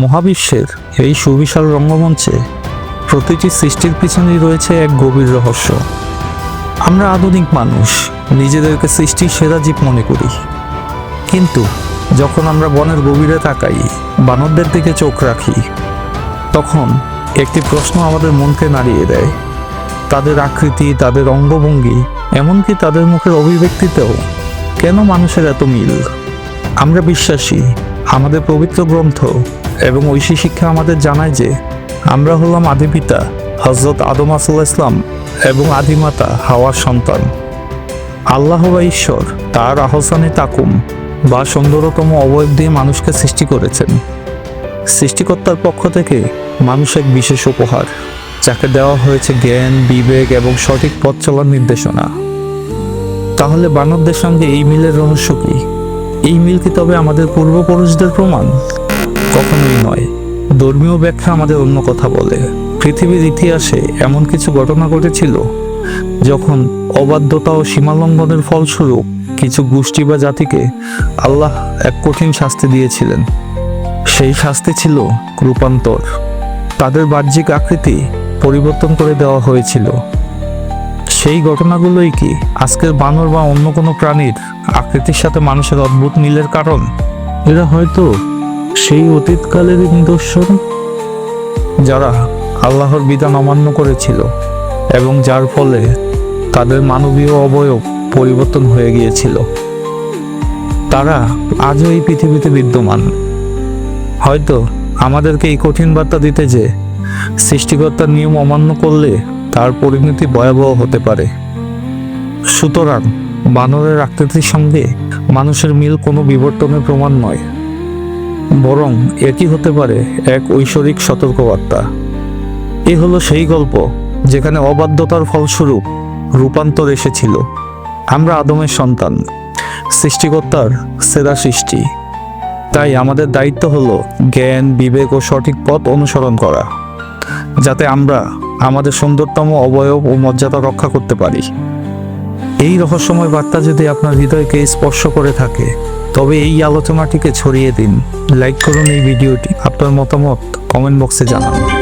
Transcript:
মহাবিশ্বের এই সুবিশাল রঙ্গমঞ্চে প্রতিটি সৃষ্টির পিছনেই রয়েছে এক গভীর রহস্য। আমরা আধুনিক মানুষ, নিজেদেরকে সৃষ্টির সেরা জীব মনে করি। কিন্তু যখন আমরা বনের গভীরে তাকাই, বানরদের দিকে চোখ রাখি, তখন একটি প্রশ্ন আমাদের মনকে নাড়িয়ে দেয়। তাদের আকৃতি, তাদের অঙ্গভঙ্গি, এমনকি তাদের মুখের অভিব্যক্তিতেও কেন মানুষের এত মিল? আমরা বিশ্বাসী, আমাদের পবিত্র গ্রন্থ এবং ঐশী শিক্ষা আমাদের জানায় যে, আমরা হলাম আদি পিতা হজরত আদম আসল্লাহ ইসলাম এবং আদিমাতা হাওয়ার সন্তান। আল্লাহ বা ঈশ্বর তার আহসানে তাকুম বা সুন্দরতম অবয়ব দিয়ে মানুষকে সৃষ্টি করেছেন। সৃষ্টিকর্তার পক্ষ থেকে মানুষ এক বিশেষ উপহার, যাকে দেওয়া হয়েছে জ্ঞান, বিবেক এবং সঠিক পথ চলার নির্দেশনা। তাহলে বানরদের সঙ্গে এই মিলের রহস্য কি? এই মিল কি তবে আমাদের পূর্বপুরুষদের প্রমাণ? কখনোই নয়। ধর্মীয় ব্যাখ্যা আমাদের অন্য কথা বলে। পৃথিবীর ইতিহাসে এমন কিছু ঘটনা ঘটেছিল যখন অবাধ্যতা ও সীমালঙ্ঘনের ফলস্বরূপ কিছু গোষ্ঠী বা জাতিকে আল্লাহ এক কঠিন শাস্তি দিয়েছিলেন। সেই শাস্তি ছিল রূপান্তর। তাদের বাহ্যিক আকৃতি পরিবর্তন করে দেওয়া হয়েছিল। সেই ঘটনাগুলোই কি আজকের বানর বা অন্য কোনো প্রাণীর আকৃতির সাথে মানুষের অদ্ভুত মিলের কারণ? এরা হয়তো সেই অতীতকালের নিদর্শন যারা আল্লাহর বিধান অমান্য করেছিল এবং যার ফলে তাদের মানবীয় অবয়ব পরিবর্তন হয়ে গিয়েছিল। তারা আজও এই পৃথিবীতে বিদ্যমান। হয়তো আমাদেরকে এই কঠিন বার্তা দিতে যে সৃষ্টিকর্তার নিয়ম অমান্য করলে তার পরিণতি ভয়াবহ হতে পারে। সুতরাং বানরের আকৃতির সঙ্গে মানুষের মিল কোনো বিবর্তনের প্রমাণ নয়। বরং এটি হতে পারে এক ঐশ্বরিক সতর্কবার্তা। এ হলো সেই গল্প যেখানে অবাধ্যতার ফলস্বরূপ রূপান্তর এসেছিল। আমরা আদমের সন্তান, সৃষ্টিকর্তার সেরা সৃষ্টি। তাই আমাদের দায়িত্ব হলো জ্ঞান, বিবেক ও সঠিক পথ অনুসরণ করা, যাতে আমরা আমাদের সুন্দরতম অবয়ব ও মর্যাদা রক্ষা করতে পারি। এই রহস্যময় বার্তা যদি আপনার হৃদয়কে স্পর্শ করে থাকে, তবে এই আলোচনাটিকে ছড়িয়ে দিন। লাইক করুন এই ভিডিওটি। আপনার মতামত কমেন্ট বক্সে জানান।